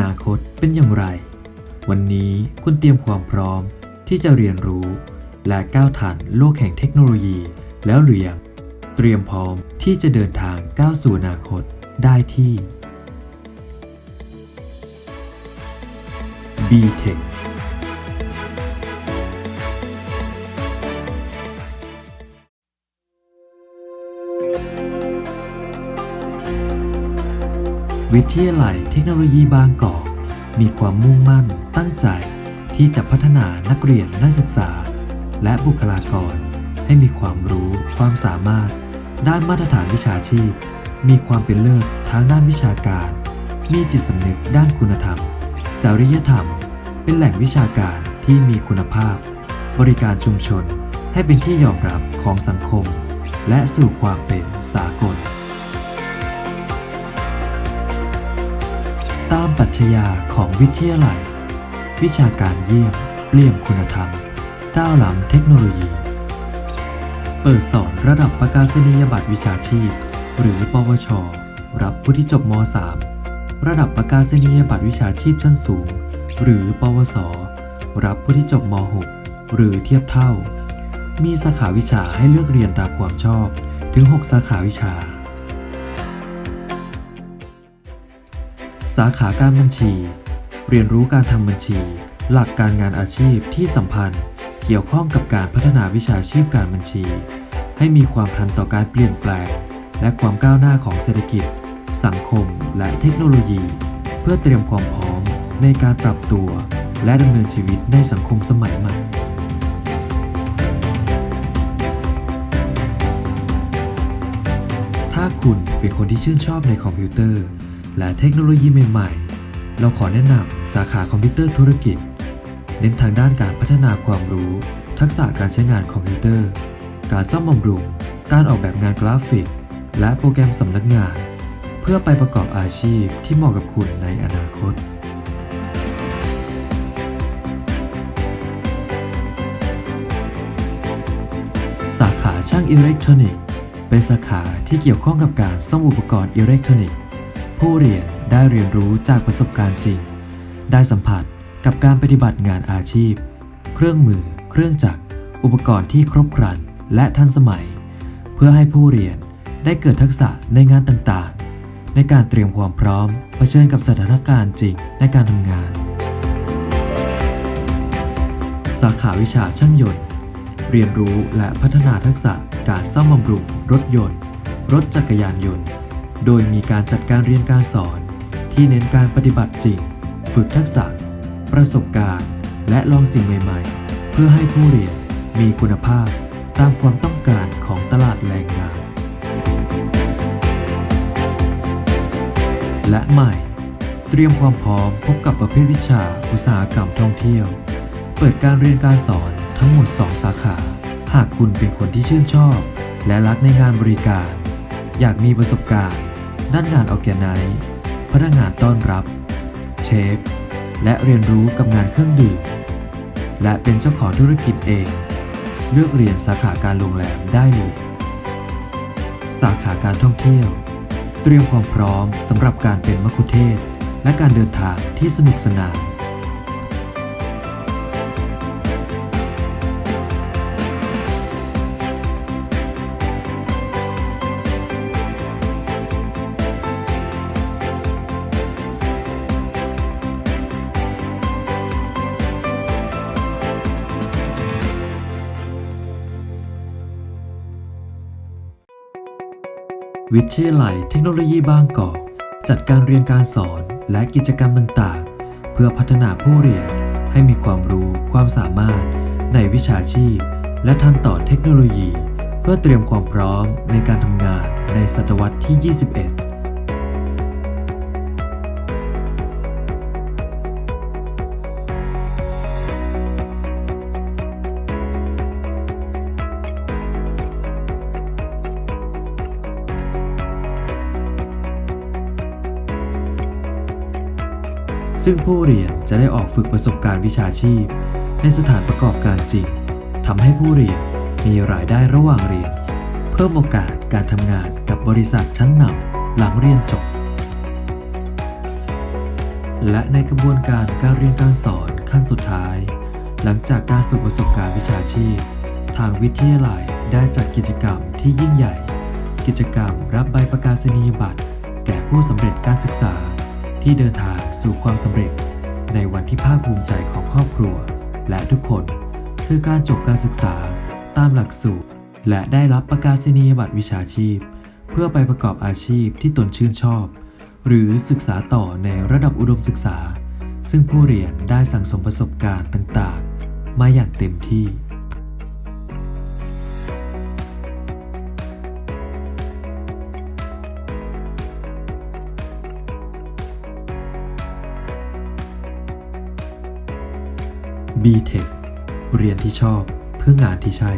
นาคตเป็นอย่างไร วันนี้คุณเตรียมความพร้อมที่จะเรียนรู้ และก้าวทันโลกแห่งเทคโนโลยีแล้วหรือยังเตรียมพร้อมที่จะเดินทางก้าวสู่อนาคตได้ที่ b t e c h วิทยาลัยเทคโนโลยีบางกอกมีความมุ่งมั่นตั้งใจที่จะพัฒนานักเรียนนักศึกษา และบุคลากร ให้มีความรู้ความสามารถ ด้านมาตรฐานวิชาชีพ มีความเป็นเลิศทางด้านวิชาการ มีจิตสำนึกด้านคุณธรรม จริยธรรม เป็นแหล่งวิชาการที่มีคุณภาพ บริการชุมชนให้เป็นที่ยอมรับของสังคม และสู่ความเป็นสากล ตามปัชญาของวิทยาลัย วิชาการเยี่ยมเปี่ยมคุณธรรมก้าวล้ำเทคโนโลยี เปิดสอนระดับประกาศนียบัตรวิชาชีพ หรือปวช รับผู้ที่จบม .3 ระดับประกาศนียบัตรวิชาชีพชั้นสูง หรือปวส รับผู้ที่จบม .6 หรือเทียบเท่า มีสาขาวิชาให้เลือกเรียนตามความชอบถึง 6 สาขาวิชา สาขาการบัญชี เรียนรู้การทำบัญชี หลักการงานอาชีพที่สัมพันธ์ เกี่ยวข้องกับการพัฒนาวิชาชีพการบัญชี ให้มีความทันต่อการเปลี่ยนแปลง และความก้าวหน้าของเศรษฐกิจ สังคม และเทคโนโลยี เพื่อเตรียมความพร้อมในการปรับตัว และดำเนินชีวิตในสังคมสมัยใหม่ถ้าคุณเป็นคนที่ชื่นชอบในคอมพิวเตอร์ และเทคโนโลยีใหม่ๆ เราขอแนะนำสาขาคอมพิวเตอร์ธุรกิจ เน้นทางด้านการพัฒนาความรู้ ทักษะการใช้งานคอมพิวเตอร์ การซ่อมบำรุง การออกแบบงานกราฟิก และโปรแกรมสำนักงาน เพื่อไปประกอบอาชีพที่เหมาะกับคุณในอนาคตสาขาช่างอิเล็กทรอนิกส์ เป็นสาขาที่เกี่ยวข้องกับการซ่อมอุปกรณ์อิเล็กทรอนิกส์ ผู้เรียนได้เรียนรู้จากประสบการณ์จริง ได้สัมผัสกับการปฏิบัติงานอาชีพ เครื่องมือ เครื่องจักร อุปกรณ์ที่ครบครันและทันสมัย เพื่อให้ผู้เรียนได้เกิดทักษะในงานต่างๆ ในการเตรียมความพร้อมเผชิญกับสถานการณ์จริงในการทำงาน สาขาวิชาช่างยนต์ เรียนรู้และพัฒนาทักษะการซ่อมบำรุงรถยนต์ รถจักรยานยนต์ โดยมีการจัดการเรียนการสอน ที่เน้นการปฏิบัติจริง ฝึกทักษะ ประสบการณ์ และลองสิ่งใหม่ ๆ เพื่อให้ผู้เรียนมีคุณภาพตามความต้องการของตลาดแรงงาน และใหม่ เตรียมความพร้อมพบกับประเภทวิชาอุตสาหกรรมท่องเที่ยว เปิดการเรียนการสอนทั้งหมด 2 สาขา หากคุณเป็นคนที่ชื่นชอบ และรักในงานบริการ อยากมีประสบการณ์ ด้านงานออแกไนซ์พนักงานต้อนรับ เชฟ และเรียนรู้กับงานเครื่องดื่ม และเป็นเจ้าของธุรกิจเอง เลือกเรียนสาขาการโรงแรมได้เลยสาขาการท่องเที่ยว เตรียมความพร้อมสำหรับการเป็นมัคคุเทศ และการเดินทางที่สนุกสนาน วิทยาลัยเทคโนโลยีบางกอกจัดการเรียนการสอนและกิจกรรมต่างๆ เพื่อพัฒนาผู้เรียนให้มีความรู้ความสามารถในวิชาชีพ และทันต่อเทคโนโลยี เพื่อเตรียมความพร้อมในการทำงานในศตวรรษที่ 21 ซึ่งผู้เรียนจะได้ออกฝึกประสบการณ์วิชาชีพ ในสถานประกอบการจริงทำให้ผู้เรียนมีรายได้ระหว่างเรียน เพิ่มโอกาสการทำงานกับบริษัทชั้นนำหลังเรียนจบ และในกระบวนการการเรียนการสอนขั้นสุดท้าย หลังจากการฝึกประสบการณ์วิชาชีพ ทางวิทยาลัยได้จัดกิจกรรมที่ยิ่งใหญ่ กิจกรรมรับใบประกาศนียบัตร แก่ผู้สำเร็จการศึกษาที่เดินทาง สู่ความสำเร็จในวันที่ภาคภูมิใจของครอบครัว และทุกคน คือการจบการศึกษาตามหลักสูตร และได้รับประกาศนียบัตรวิชาชีพ เพื่อไปประกอบอาชีพที่ตนชื่นชอบ หรือศึกษาต่อในระดับอุดมศึกษา ซึ่งผู้เรียนได้สั่งสมประสบการณ์ต่าง ๆ มาอย่างเต็มที่ B-Tech เรียนที่ชอบเพื่องานที่ใช่